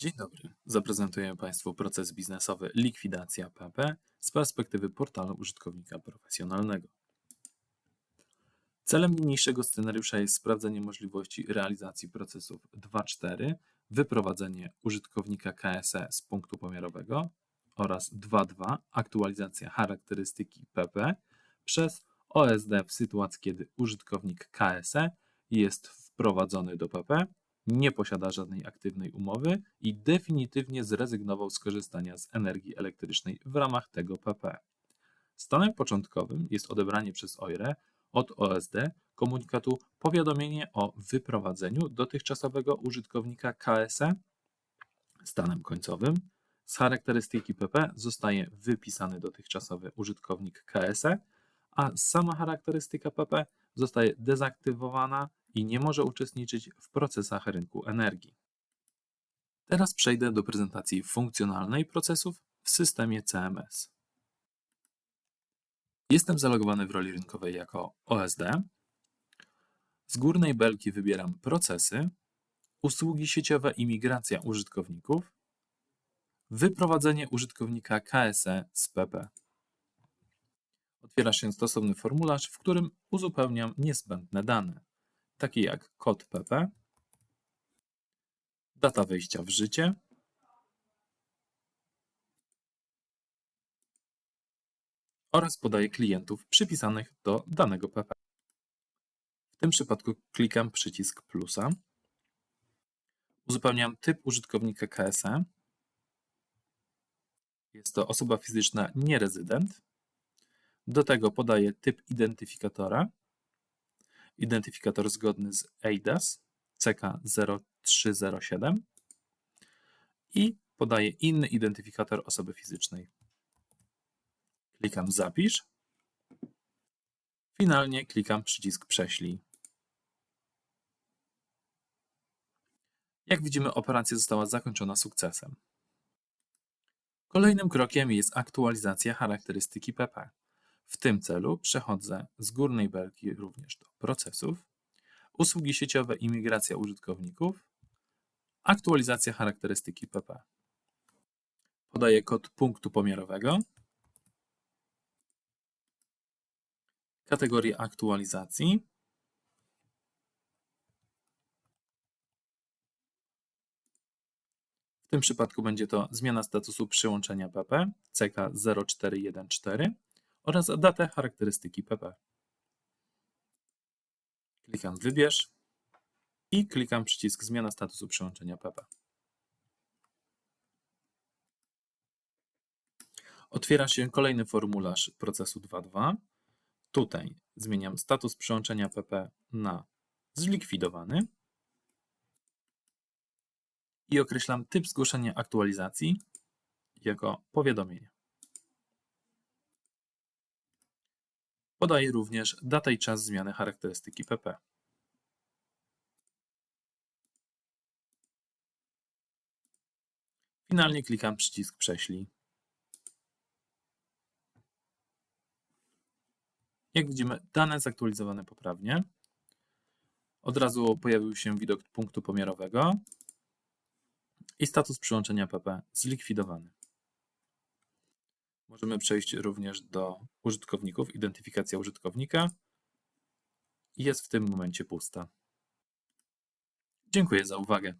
Dzień dobry. Zaprezentuję Państwu proces biznesowy likwidacja PP z perspektywy portalu użytkownika profesjonalnego. Celem niniejszego scenariusza jest sprawdzenie możliwości realizacji procesów 2.4, wyprowadzenie użytkownika KSE z punktu pomiarowego oraz 2.2, aktualizacja charakterystyki PP przez OSD w sytuacji, kiedy użytkownik KSE jest wprowadzony do PP nie posiada żadnej aktywnej umowy i definitywnie zrezygnował z korzystania z energii elektrycznej w ramach tego PP. Stanem początkowym jest odebranie przez OIRE od OSD komunikatu powiadomienie o wyprowadzeniu dotychczasowego użytkownika KSE. Stanem końcowym z charakterystyki PP zostaje wypisany dotychczasowy użytkownik KSE, a sama charakterystyka PP zostaje dezaktywowana i nie może uczestniczyć w procesach rynku energii. Teraz przejdę do prezentacji funkcjonalnej procesów w systemie CMS. Jestem zalogowany w roli rynkowej jako OSD. Z górnej belki wybieram procesy, usługi sieciowe i migracja użytkowników, wyprowadzenie użytkownika KSE z PP. Otwiera się stosowny formularz, w którym uzupełniam niezbędne dane takie jak kod PP, data wejścia w życie, oraz podaję klientów przypisanych do danego PP. W tym przypadku klikam przycisk plusa. Uzupełniam typ użytkownika KSE. Jest to osoba fizyczna nierezydent. Do tego podaję typ identyfikatora identyfikator zgodny z EIDAS CK0307 i podaję inny identyfikator osoby fizycznej. Klikam Zapisz. Finalnie klikam przycisk Prześlij. Jak widzimy, operacja została zakończona sukcesem. Kolejnym krokiem jest aktualizacja charakterystyki PP. W tym celu przechodzę z górnej belki również do procesów, usługi sieciowe i migracja użytkowników, aktualizacja charakterystyki PP. Podaję kod punktu pomiarowego, kategorię aktualizacji, W tym przypadku będzie to zmiana statusu przyłączenia PP CK0414 oraz datę charakterystyki PP. Klikam Wybierz i klikam przycisk Zmiana statusu przyłączenia PP. Otwiera się kolejny formularz procesu 2.2. Tutaj zmieniam status przyłączenia PP na zlikwidowany i określam typ zgłoszenia aktualizacji jako powiadomienie. Podaję również datę i czas zmiany charakterystyki PP. Finalnie klikam przycisk Prześlij. Jak widzimy, dane zaktualizowane poprawnie. Od razu pojawił się widok punktu pomiarowego i status przyłączenia PP zlikwidowany. Możemy przejść również do użytkowników, identyfikacja użytkownika jest w tym momencie pusta. Dziękuję za uwagę.